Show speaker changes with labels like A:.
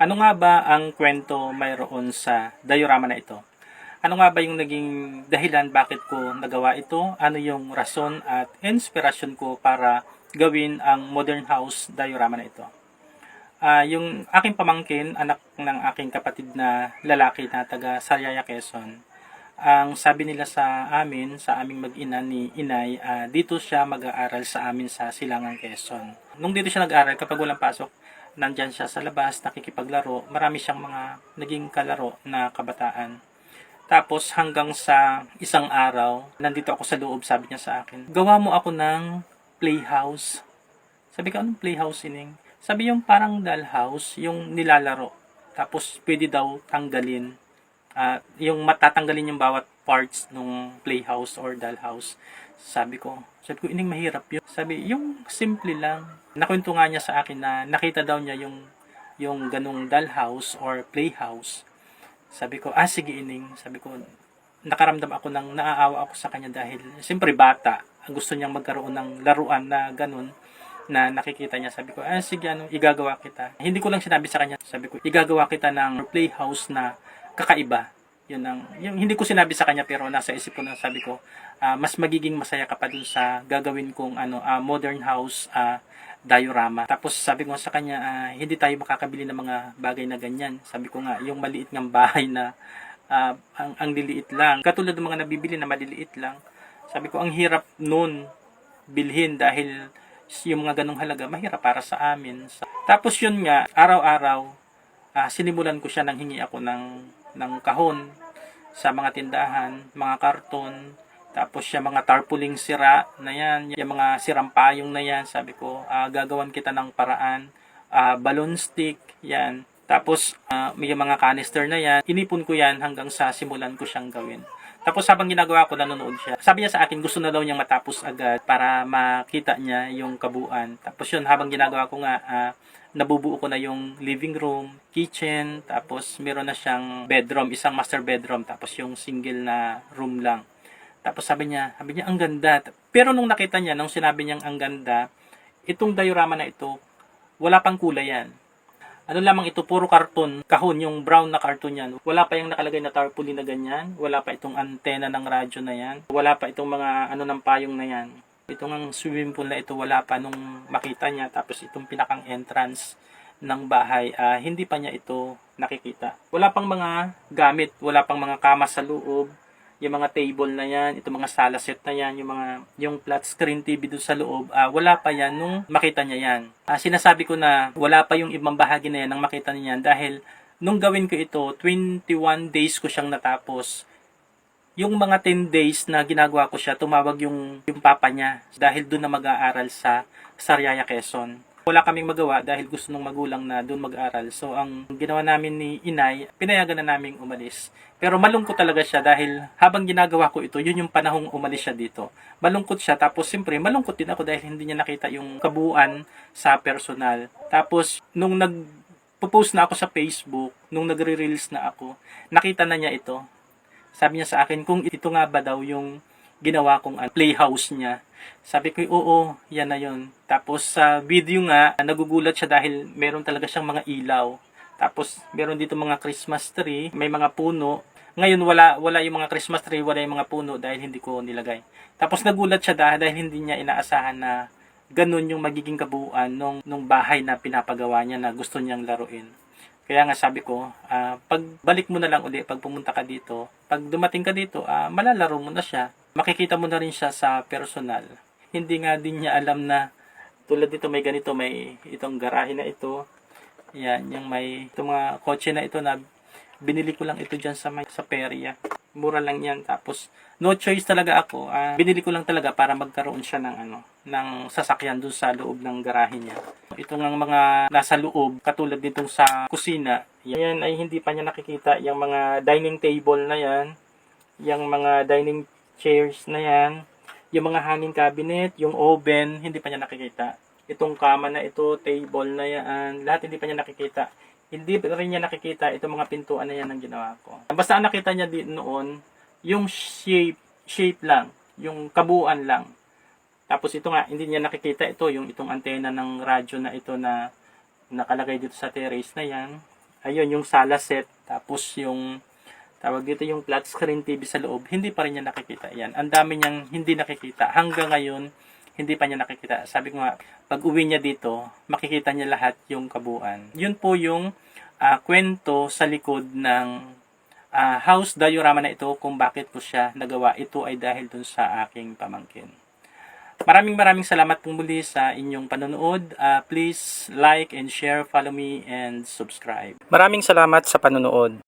A: Ano nga ba ang kwento mayroon sa diorama na ito? Ano nga ba yung naging dahilan bakit ko nagawa ito? Ano yung rason at inspirasyon ko para gawin ang modern house diorama na ito? Ah, yung aking pamangkin, anak ng aking kapatid na lalaki na taga Sariaya, Quezon, ang sabi nila sa amin, sa aming mag-ina ni Inay, ah, dito siya mag-aaral sa amin sa Silangang Quezon. Nung dito siya nag-aaral, kapag walang pasok, nandyan siya sa labas, nakikipaglaro. Marami siyang mga naging kalaro na kabataan. Tapos hanggang sa isang araw, nandito ako sa loob, sabi niya sa akin, gawa mo ako ng playhouse. Sabi ko, anong playhouse ining? Sabi yung parang dollhouse, yung nilalaro. Tapos pwede daw tanggalin. Ah, yung matatanggalin yung bawat parts ng playhouse or dollhouse. Sabi ko, sabi ko, ining mahirap yun. Sabi, yung simple lang. Nakwento nga niya sa akin na nakita daw niya yung yung ganung dollhouse or playhouse. Sabi ko, ah sige ining. Sabi ko, nakaramdam ako ng naaawa ako sa kanya dahil siyempre bata. Gusto niyang magkaroon ng laruan na ganun na nakikita niya. Sabi ko, ah sige ano, igagawa kita. Hindi ko lang sinabi sa kanya. Sabi ko, igagawa kita ng playhouse na kakaiba. Yun ang, yung, hindi ko sinabi sa kanya pero nasa isip ko na sabi ko, ah, mas magiging masaya ka pa dun sa gagawin kong ano, ah, modern house ah, diorama. Tapos sabi ko sa kanya, ah, hindi tayo makakabili ng mga bagay na ganyan. Sabi ko nga, yung maliit ng bahay na ah, ang, ang liliit lang. Katulad ng mga nabibili na maliliit lang. Sabi ko, ang hirap nun bilhin dahil yung mga ganong halaga, mahirap para sa amin. Tapos yun nga, araw-araw, ah, sinimulan ko siya nang hingi ako ng, ng kahon sa mga tindahan, mga karton, tapos siya mga tarpuling sira na yan, yung mga sirang payong na yan, sabi ko, ah, gagawan kita ng paraan, ah, balloon stick, yan. Tapos, ah, may mga canister na yan, inipon ko yan hanggang sa simulan ko siyang gawin. Tapos habang ginagawa ko, nanonood siya. Sabi niya sa akin, gusto na daw niyang matapos agad para makita niya yung kabuuan. Tapos yun, habang ginagawa ko nga, ah, nabubuo ko na yung living room, kitchen, tapos meron na siyang bedroom, isang master bedroom, tapos yung single na room lang. Tapos sabi niya, sabi niya, ang ganda. Pero nung nakita niya, nung sinabi niyang ang ganda, itong diorama na ito, wala pang kulay yan. Ano lamang ito, puro karton, kahon, yung brown na karton yan. Wala pa yung nakalagay na tarpaulin na ganyan. Wala pa itong antena ng radyo na yan. Wala pa itong mga ano ng payong na yan. Itong ang swimming pool na ito, wala pa nung makita niya. Tapos itong pinakang entrance ng bahay, ah, hindi pa niya ito nakikita. Wala pang mga gamit, wala pang mga kama sa loob, yung mga table na yan, itong mga sala set na yan, yung mga yung flat screen TV doon sa loob, ah, wala pa yan nung makita niya yan. Ah, sinasabi ko na wala pa yung ibang bahagi na yan nang makita niya yan dahil nung gawin ko ito, 21 days ko siyang natapos. Yung mga 10 days na ginagawa ko siya, tumawag yung, yung papa niya dahil doon na mag-aaral sa Sariaya, Quezon wala kaming magawa dahil gusto ng magulang na doon mag-aral. So, ang ginawa namin ni Inay, pinayagan na naming umalis. Pero malungkot talaga siya dahil habang ginagawa ko ito, yun yung panahong umalis siya dito. Malungkot siya, tapos siyempre, malungkot din ako dahil hindi niya nakita yung kabuuan sa personal. Tapos, nung nag post na ako sa Facebook, nung nagre-reels na ako, nakita na niya ito. Sabi niya sa akin, kung ito nga ba daw yung ginawa kong uh, playhouse niya. Sabi ko, oo, yan na yun. Tapos sa video nga, nagugulat siya dahil meron talaga siyang mga ilaw. Tapos meron dito mga Christmas tree, may mga puno. Ngayon wala wala yung mga Christmas tree, wala yung mga puno dahil hindi ko nilagay. Tapos nagulat siya dahil, dahil hindi niya inaasahan na ganun yung magiging kabuuan nung, nung bahay na pinapagawa niya na gusto niyang laruin. Kaya nga sabi ko, uh, pag balik mo na lang uli, pag pumunta ka dito, pag dumating ka dito, uh, malalaro mo na siya. Makikita mo na rin siya sa personal. Hindi nga din niya alam na tulad dito may ganito, may itong garahe na ito. Yan, yung may itong mga kotse na ito na binili ko lang ito dyan sa, may, sa perya. Mura lang yan. Tapos, no choice talaga ako. Uh, binili ko lang talaga para magkaroon siya ng ano, ng sasakyan dun sa loob ng garahe niya. Ito ng mga nasa loob, katulad ditong sa kusina. Yan ay hindi pa niya nakikita. Yung mga dining table na yan. Yung mga dining chairs na yan. Yung mga hanging cabinet, yung oven, hindi pa niya nakikita. Itong kama na ito, table na yan, lahat hindi pa niya nakikita hindi rin niya nakikita itong mga pintuan na yan ang ginawa ko. Basta nakita niya din noon, yung shape, shape lang, yung kabuuan lang. Tapos ito nga, hindi niya nakikita ito, yung itong antena ng radyo na ito na nakalagay dito sa terrace na yan. ayun, yung sala set, tapos yung tawag dito yung flat screen TV sa loob, hindi pa rin niya nakikita yan. Ang dami niyang hindi nakikita. Hanggang ngayon, hindi pa niya nakikita. Sabi ko nga, pag uwi niya dito, makikita niya lahat yung kabuuan. Yun po yung ah, kwento sa likod ng ah, house diorama na ito kung bakit po siya nagawa. Ito ay dahil dun sa aking pamangkin. Maraming maraming salamat po muli sa inyong panonood. Ah, please like and share, follow me and subscribe. Maraming salamat sa panonood.